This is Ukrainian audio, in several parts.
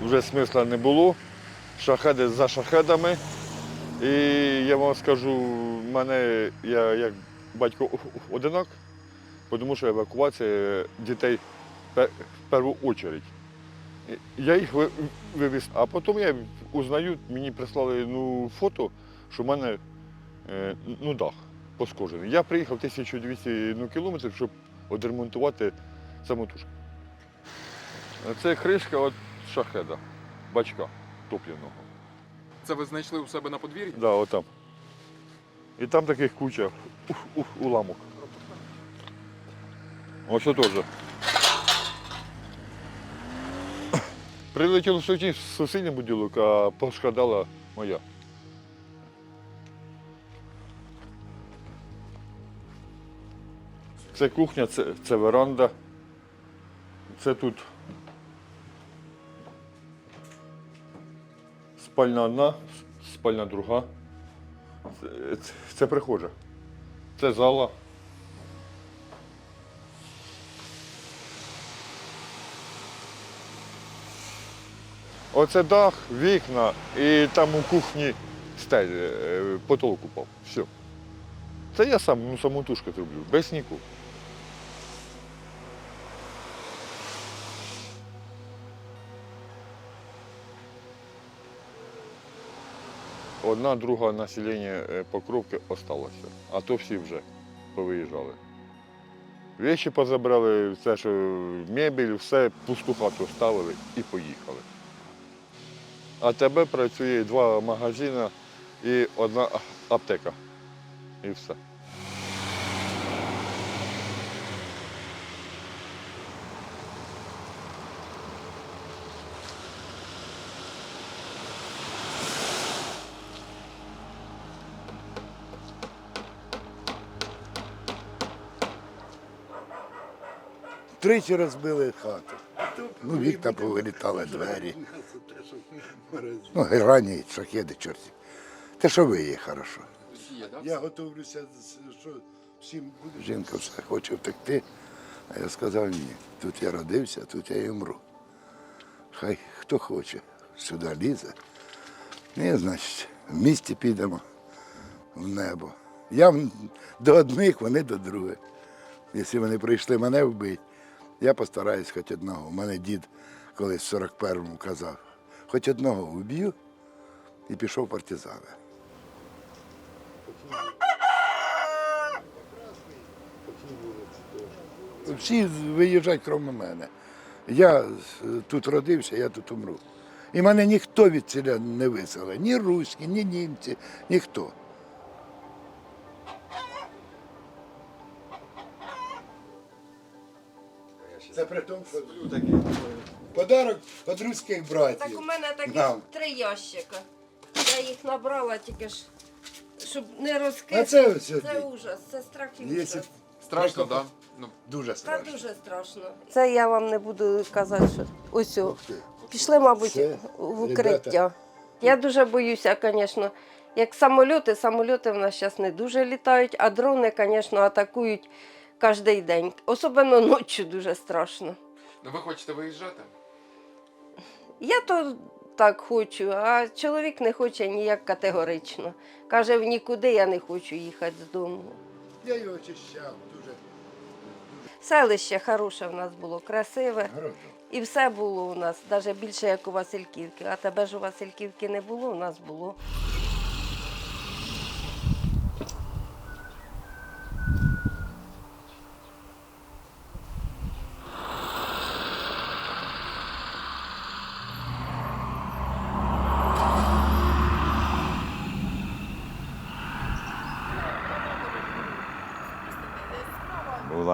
вже смисла не було. Шахеди за шахедами. І я вам скажу, в мене я як батько одинак, тому що евакуація дітей в першу чергу. Я їх вивіз, а потім я узнаю, мені прислали ну, фото, що в мене е, ну, дах пошкоджений. Я приїхав 1200 ну, кілометрів, щоб відремонтувати самотужку. Це кришка від шахеда, бачка топливного. Це ви знайшли у себе на подвір'ї? Да, отам. І там таких куча ух, ух, уламок. Ось що теж. Прилетіло з сусідній будинок, а пошкодала моя. Це кухня, це, це веранда. Це тут спальня одна, спальня друга. Це, це, прихожа. Це зала. Оце дах, вікна і там у кухні стель, е, потолок упав. Все. Це я сам ну, самотужки роблю, без ніку. Одна друга населення е, Покровки осталося, а то всі вже повиїжджали. Вещі позабрали, все, що мебель, все пусту хату ставили і поїхали. А тебе працює два магазини і одна аптека. І все. Тричі розбили хату. Ну, вікна повилітали двері. Ну, грані, шахеди, чорті. Те, що ви є, хорошо. Я готовлюся, що всім буде. Жінка все хоче втекти. А я сказав ні. Тут я родився, тут я і вмру. Хай хто хоче, сюди лізе. Ні, значить, в місті підемо в небо. Я до одних, вони до других. Якщо вони прийшли мене вбити, я постараюсь хоч одного. У мене дід колись в 41-му казав, хоч одного вб'ю і пішов партизани. Всі виїжджають крім мене. Я тут родився, я тут умру. І мене ніхто від ціля не виселив. Ні руські, ні німці, ніхто. Це при тому, що подарок від руських братів. Так у мене таких Нам. три ящика. Я їх набрала тільки ж, щоб не А розкрити. це ось Це ужас, це страх і Якщо ужас. Страшно, так? Ну, Дуже Та страшно. дуже страшно. Це я вам не буду казати, що ось о. Пішли, мабуть, Це, в ребята. укриття. Я дуже боюся, звісно. Як самольоти, самольоти в нас зараз не дуже літають, а дрони, звісно, атакують кожен день. Особливо ночі дуже страшно. ну ви хочете виїжджати? Я то так хочу, а чоловік не хоче ніяк категорично. Каже, в нікуди я не хочу їхати з дому. Я його очищав, дуже Селище хороше в нас було, красиве. грозно. І все було у нас, навіть більше, як у Васильківки. А тебе ж у Васильківки не було, у нас було.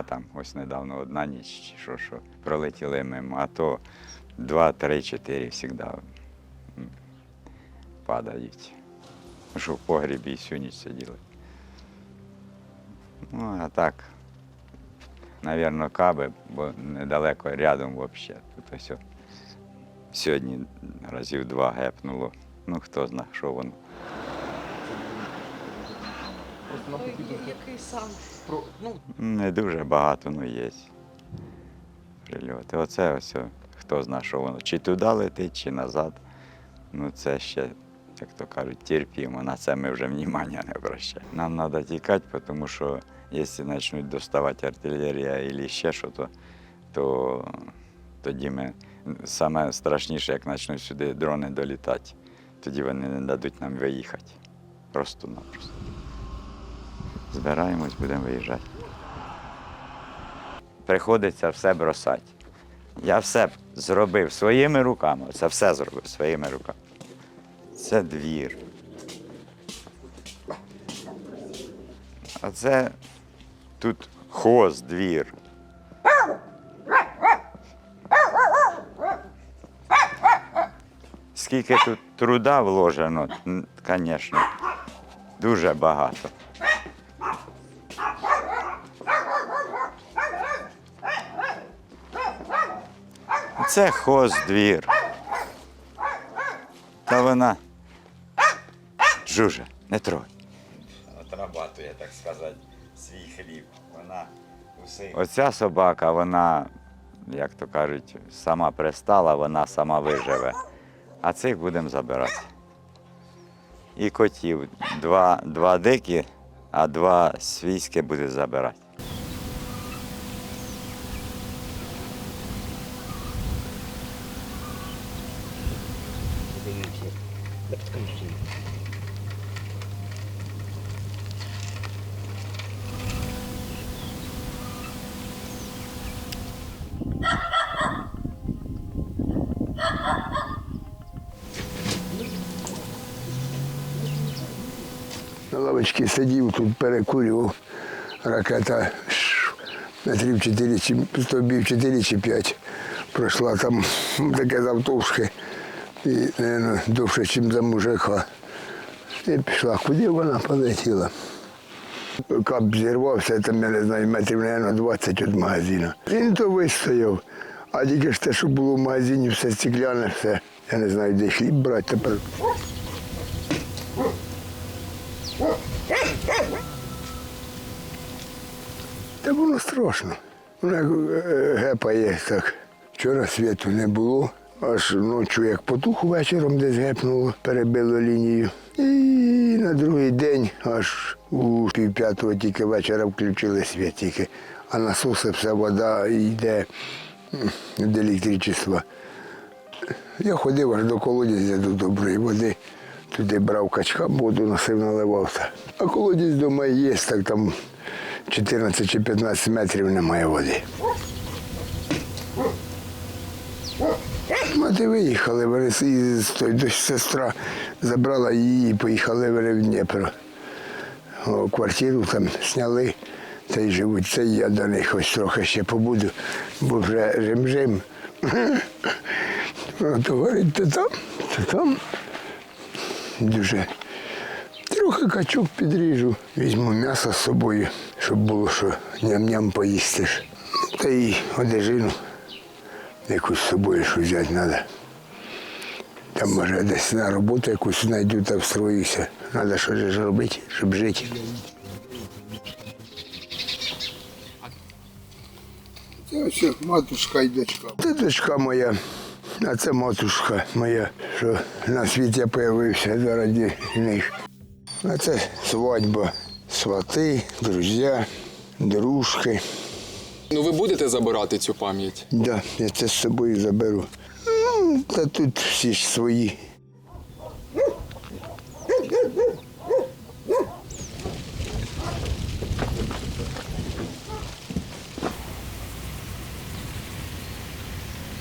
Була там ось недавно одна ніч, що, що пролетіли мимо, а то два, три, чотири завжди падають. Що в погрібі всю ніч сиділи. Ну, а так, навірно, каби, бо недалеко рядом взагалі. Тут ось сьогодні разів два гепнуло. Ну, хто знає, що воно. Який сам? Про, ну, Не дуже багато, ну є. Прильоти. Оце ось о, хто знає, що воно чи туди летить, чи назад. Ну це ще, як то кажуть, терпімо. На це ми вже внимання не обращаємо. Нам треба тікати, тому що якщо почнуть доставати артилерія або ще щось, то, то тоді ми саме страшніше, як почнуть сюди дрони долітати, тоді вони не дадуть нам виїхати. Просто-напросто. Збираємось, будемо виїжджати. Приходиться все бросати. Я все зробив своїми руками. Це все зробив своїми руками. Це двір. А це тут хоз, двір. Скільки тут труда вложено, звісно, дуже багато. Це хоздвір. Та вона. Жужа, не трой. Отрабатує, так сказати, свій хліб. Вона усе. Оця собака, вона, як то кажуть, сама пристала, вона сама виживе. А цих будемо забирати. І котів. Два, два дикі, а два свійські буде забирати. На лавочці сидів, тут перекурював. Ракета метрів 4 чи стовбів 4 чи 5 пройшла там таке завтовшки і, наверное, довше, ніж за мужика. І пішла, куди вона полетіла. Кап зірвався, там, я не знаю, метрів, мабуть, 20 від магазину. Він то вистояв. А тільки ж те, що було в магазині, все стекляне, все. Я не знаю, де хліб брати тепер. Та було страшно. Воно е, гепає так. Вчора світу не було. Аж ночі, як потух вечором десь гепнуло, перебило лінію. І на другий день, аж у пів п'ятого тільки вечора включили світ тільки. А насоси вся вода йде від електричества. Я ходив аж до колодязя до доброї води. Туди брав качкам воду, носив, наливався. А колодязь дома є, так там 14 чи 15 метрів немає води. Мати виїхали, вони сестра забрала її і поїхали в Дніпро. Квартиру там зняли та й живуть. Це я до них ось трохи ще побуду, бо вже жим-жим. От говорить, то там, то там. Дуже. Трохи качок підріжу, візьму м'ясо з собою, щоб було що ням-ням поїсти. Та й одежину якусь з собою що взяти треба. Там може десь на роботу якусь знайду та встроюся. Треба щось ж робити, щоб жити. Це матушка і дочка. Це дочка моя, а це матушка моя, що на світі з'явився заради них. А це свадьба, свати, друзі, дружки. Ну ви будете забирати цю пам'ять? Да, я це з собою заберу. Ну, та тут всі ж свої.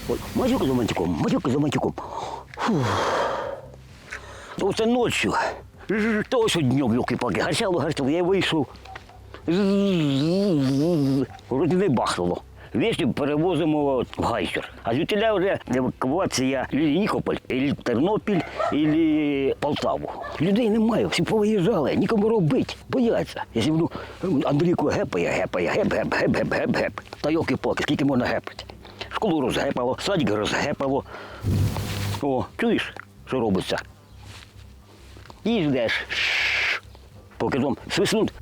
Ой, матюк за матюком, матюк за матюком. Фух. Оце ночью. То ось днем юки-паки. Гарчало, гарчало, я вийшов. Вроді не бахнуло. Вещи перевозимо в Гайсер. А звідтіля вже евакуація Нікополь, і Тернопіль, і Полтаву. Людей немає, всі повиїжджали, нікому робити, бояться. Я буду Андрійку гепає, гепає, геп, геп, геп, геп, геп, геп. Та йоки-поки, скільки можна гепати? Школу розгепало, садик розгепало. О, чуєш, що робиться? І ждеш. Поки там свиснуть,